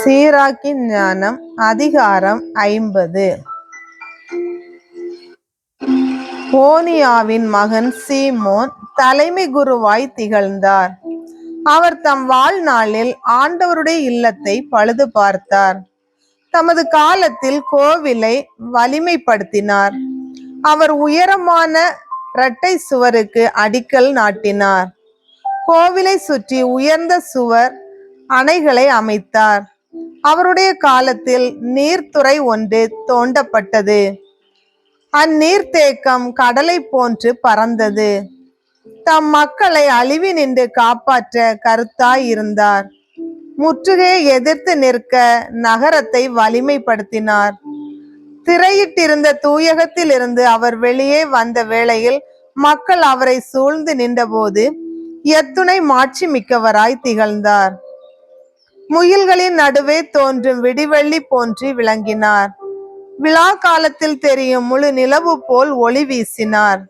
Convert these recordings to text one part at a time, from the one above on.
சீராக்கின் ஞானம் அதிகாரம் ஐம்பது. ஓனியாவின் மகன் சீமோன் தலைமை குருவாய் திகழ்ந்தார். அவர் தம் வாழ்நாளில் ஆண்டவருடைய இல்லத்தை பழுது பார்த்தார். தமது காலத்தில் கோவிலை வலிமைப்படுத்தினார். அவர் உயரமான இரட்டை சுவருக்கு அடிக்கல் நாட்டினார். கோவிலை சுற்றி உயர்ந்த சுவர் அணைகளை அமைத்தார். அவருடைய காலத்தில் நீர்த்துறை ஒன்று தோண்டப்பட்டது. அந்நீர்த்தேக்கம் கடலை போன்று பறந்தது. தம் மக்களை அழிவி நின்று காப்பாற்ற கருத்தாய் இருந்தார். முற்றுகையை எதிர்த்து நிற்க நகரத்தை வலிமைப்படுத்தினார். திரையிட்டிருந்த தூயகத்திலிருந்து அவர் வெளியே வந்த வேளையில் மக்கள் அவரை சூழ்ந்து நின்றபோது எத்துணை மாட்சி மிக்கவராய் திகழ்ந்தார். முயல்களின் நடுவே தோன்றும் விடிவெள்ளி போன்று விளங்கினார். விழா காலத்தில் தெரியும் முழு நிலவு போல் ஒளி வீசினார்.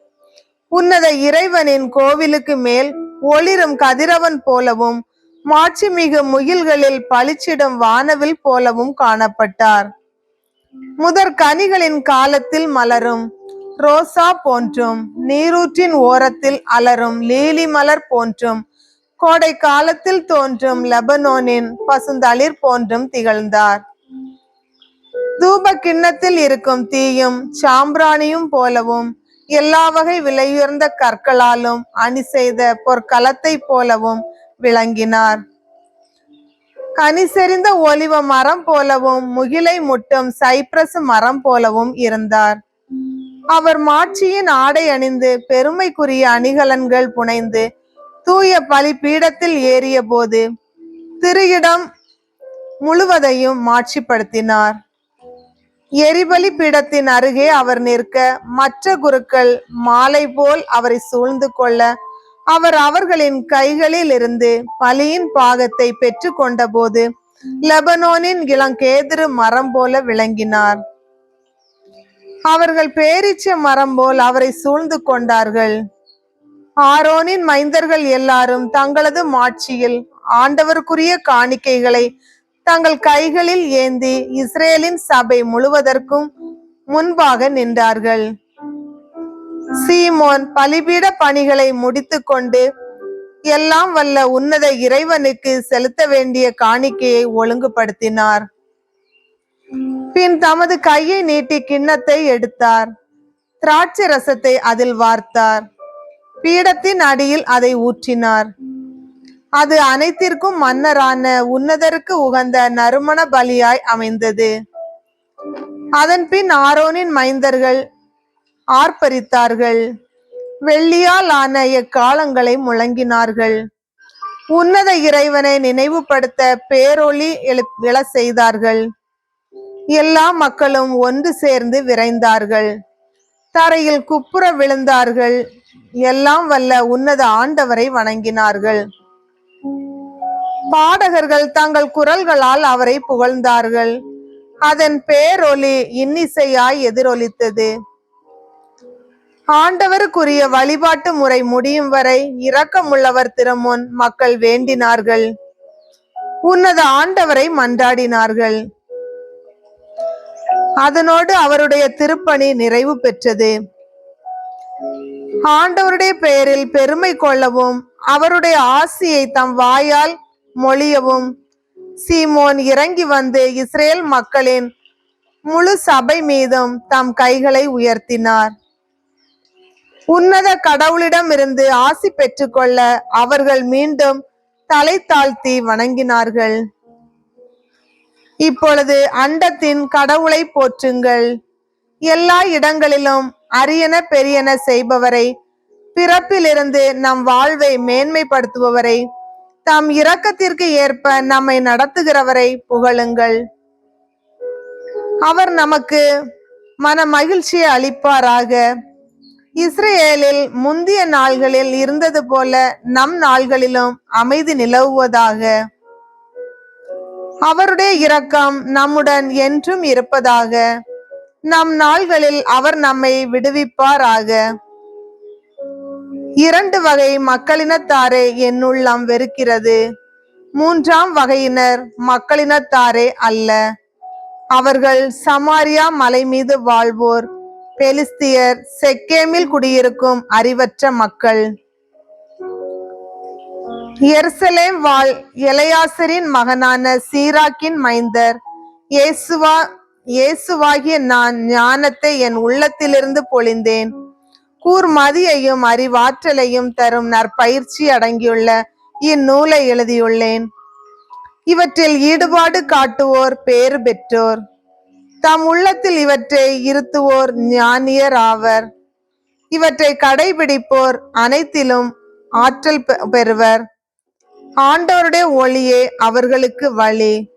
உன்னத இறைவனின் கோவிலுக்கு மேல் ஒளிரும் கதிரவன் போலவும் மாட்சிமிகு முகில்களில் பளிச்சிடும் வானவில் போலவும் காணப்பட்டார். முதற் கனிகளின் காலத்தில் மலரும் ரோசா போன்றும் நீரூற்றின் ஓரத்தில் அலரும் லீலி மலர் போன்றும் கோடை காலத்தில் தோன்றும் லெபனோனின் பசுந்தளிர் போன்றும் திகழ்ந்தார். தூப கிண்ணத்தில் இருக்கும் தீயும் சாம்பிராணியும் போலவும் எல்லா வகை விலையுயர்ந்த கற்களாலும் அணி செய்த பொற்களத்தை போலவும் விளங்கினார். கனி செறிந்த ஒலிவ மரம் போலவும் முகிலை முட்டும் சைப்ரஸ் மரம் போலவும் இருந்தார். அவர் மாட்சியின் ஆடை அணிந்து பெருமைக்குரிய அணிகலன்கள் புனைந்து தூய பலி பீடத்தில் ஏறிய போது திரு முழுவதையும் மாட்சிப்படுத்தினார். எரிபலி பீடத்தின் அருகே அவர் நிற்க மற்ற குருக்கள் மாலை போல் அவரை சூழ்ந்து கொள்ள அவர் அவர்களின் கைகளில் இருந்து பலியின் பாகத்தை பெற்று கொண்டபோது லெபனோனின் இளங்கேதிரு மரம் போல விளங்கினார். அவர்கள் பேரிச்ச மரம் போல் அவரை சூழ்ந்து கொண்டார்கள். ஆரோனின் மைந்தர்கள் எல்லாரும் தங்களது மாட்சியில் ஆண்டவருக்குரிய காணிக்கைகளை தங்கள் கைகளில் ஏந்தி இஸ்ரேலின் சபை முழுவதற்கும் முன்பாக நின்றார்கள். சீமோன் பலிபீட பணிகளை முடித்துக்கொண்டு எல்லாம் வல்ல உன்னத இறைவனுக்கு செலுத்த வேண்டிய காணிக்கையை ஒழுங்குபடுத்தினார். பின் தமது கையை நீட்டி கிண்ணத்தை எடுத்தார். திராட்சை ரசத்தை அதில் வார்த்தார். பீடத்தின் அடியில் அதை ஊற்றினார். அது அனைத்திற்கும் மன்னரான உன்னதருக்கு உகந்த நறுமண பலியாய் அமைந்தது. அதன் பின் ஆரோனின் மைந்தர்கள் ஆர்ப்பரித்தார்கள். வெள்ளியால் ஆன எக்காலங்களை முழங்கினார்கள். உன்னத இறைவனை நினைவுபடுத்த பேரொளி எழு விழ செய்தார்கள். எல்லா மக்களும் ஒன்று சேர்ந்து விரைந்தார்கள். தரையில் குப்புற விழுந்தார்கள். எல்லாம் வல்ல உன்னத ஆண்டவரை வணங்கினார்கள். பாடகர்கள் தங்கள் குரல்களால் அவரை புகழ்ந்தார்கள். அதன் பேரொலி இன்னிசையாய் எதிரொலித்தது. ஆண்டவருக்குரிய வழிபாட்டு முறை முடியும் வரை இரக்கமுள்ளவர் திருமுன் மக்கள் வேண்டினார்கள். உன்னத ஆண்டவரை மன்றாடினார்கள். அதனோடு அவருடைய திருப்பணி நிறைவு பெற்றது. ஆண்டவருடைய பெயரில் பெருமை கொள்ளவும் அவருடைய ஆசியை தம் வாயால் மொழியவும். சீமோன் இறங்கி வந்து இஸ்ரேல் மக்களின் முழு சபை மீதும் தம் கைகளை உயர்த்தினார். உன்னத கடவுளிடம் இருந்து ஆசி பெற்றுக்கொள்ள அவர்கள் மீண்டும் தலை தாழ்த்தி வணங்கினார்கள். இப்பொழுது அண்டத்தின் கடவுளை போற்றுங்கள். எல்லா இடங்களிலும் அரியன பெரியன செய்பவரை பிறப்பிலிருந்து நம் வாழ்வை மேன்மைப்படுத்துபவரை தம் இரக்கத்திற்கு ஏற்ப நம்மை நடத்துகிறவரை புகழுங்கள். அவர் நமக்கு மன மகிழ்ச்சியை அளிப்பாராக. இஸ்ரேலில் முந்திய நாள்களில் இருந்தது போல நம் நாள்களிலும் அமைதி நிலவுவதாக. அவருடைய இரக்கம் நம்முடன் என்றும் இருப்பதாக. நம் நாள்களில் அவர் நம்மை விடுவிப்பாராக. இரண்டு வகை மக்களினத்தாரே என்னுள்ளம் வெறுக்கிறது. மூன்றாம் வகையினர் மக்களினத்தாரே அல்ல. அவர்கள் சமாரியா மலை மீது வாழ்வோர் பெலிஸ்தியர் செக்கேமில் குடியிருக்கும் அறிவற்ற மக்கள். எருசலேம் வாழ் எலையாசரின் மகனான சீராக்கின் மைந்தர் இயேசுவா இயேசுவாகிய நான் ஞானத்தை என் உள்ளத்திலிருந்து பொழிந்தேன். கூர்மதியையும் அறிவாற்றலையும் தரும் நற்பயிற்சி அடங்கியுள்ள இந்நூலை எழுதியுள்ளேன். இவற்றில் ஈடுபாடு காட்டுவோர் பேறு பெற்றோர். தம் உள்ளத்தில் இவற்றை இருத்துவோர் ஞானியர் ஆவர். இவற்றை கடைபிடிப்போர் அனைத்திலும் ஆற்றல் பெ- பெறுவர். ஆண்டோருடைய ஒளியே அவர்களுக்கு வழி.